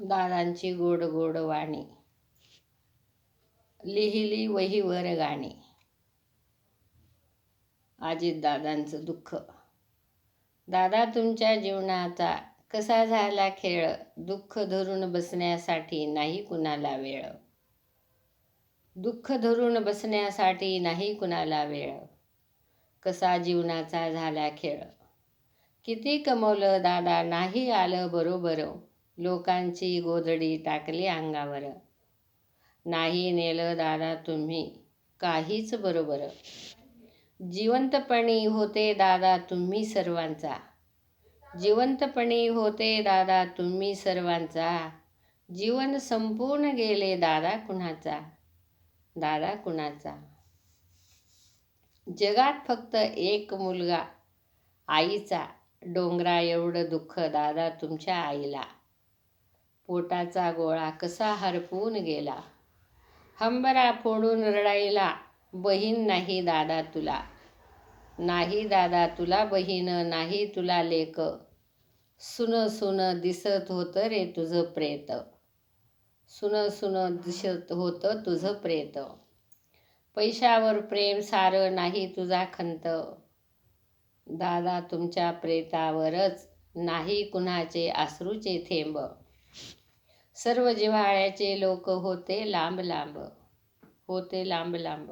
दादांची गोड गोड वाणी. लिहिली वहीवर गाणी. दादांचं दुःख. दादा तुमच्या जीवनाचा कसा झाला खेळ? दुःख धरून बसण्यासाठी नाही कुणाला वेळ. दुःख धरून बसण्यासाठी नाही कुणाला वेळ. कसा जीवनाचा झाला खेळ? किती कमवलं दादा? नाही आलं बरोबर. लोकांची गोधडी टाकली अंगावर. नाही नेलं दादा तुम्ही काहीच बरोबर. जिवंतपणी होते दादा तुम्ही सर्वांचा. जिवंतपणी होते दादा तुम्ही सर्वांचा. जीवन संपूर्ण गेले दादा कुणाचा? दादा कुणाचा? जगात फक्त एक मुलगा आईचा. डोंगरा एवढं दुःख दादा तुमच्या आईला. पोटाचा गोळा कसा हरपून गेला? हंबरा फोडून रडायला बहीण नाही दादा तुला. नाही दादा तुला बहीण नाही तुला लेक. सुन सुन दिसत होतं रे तुझं प्रेत. सुन सुन दिसत होतं तुझं प्रेत. पैशावर प्रेम सारं नाही तुझा खंत. दादा तुमच्या प्रेतावरच नाही कुणाचे आसरूचे थेंब. सर्व जिव्हाळ्याचे लोक होते लांब लांब होते लांब लांब.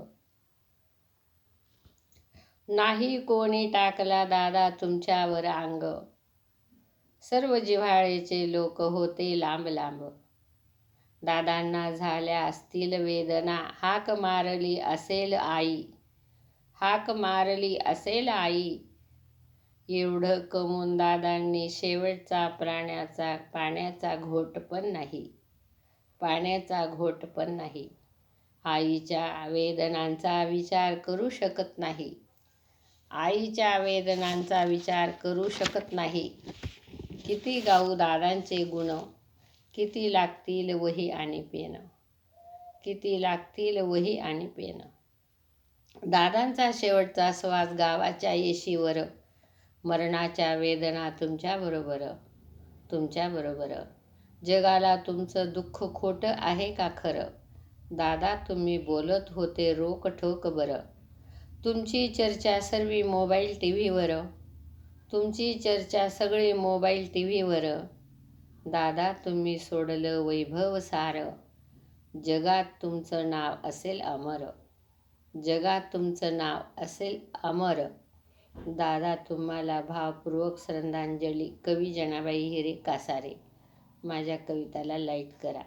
नाही कोणी टाकला दादा तुमच्यावर अंग सर्व जिव्हाळ्याचे लोक होते लांब लांब. दादांना झाल्या असतील वेदना. हाक मारली असेल आई. हाक मारली असेल आई. एवढं कमून दादांनी शेवटचा प्राण्याचा पाण्याचा घोट पण नाही. पाण्याचा घोट पण नाही. आईच्या वेदनांचा विचार करू शकत नाही. आईच्या वेदनांचा विचार करू शकत नाही. किती गाऊ दादांचे गुण किती लागतील वही आणि पेन. किती लागतील वही आणि पेन. दादांचा शेवटचा श्वास गावाच्या येशीवर मरणाच्या वेदना तुमच्याबरोबर तुमच्याबरोबर जगाला तुमचं दुःख खोटं आहे का खरं? दादा तुम्ही बोलत होते रोक ठोक बरं. तुमची चर्चा सर्व मोबाईल टी व्हीवर तुमची चर्चा सगळी मोबाईल टी व्हीवर दादा तुम्ही सोडलं वैभव सारं. जगात तुमचं नाव असेल अमर. जगात तुमचं नाव असेल अमर. दादा तुम्हाला भावपूर्वक श्रद्धांजली. कवी जनाबाई हिरे कासारे. माझ्या कविताला लाईक करा.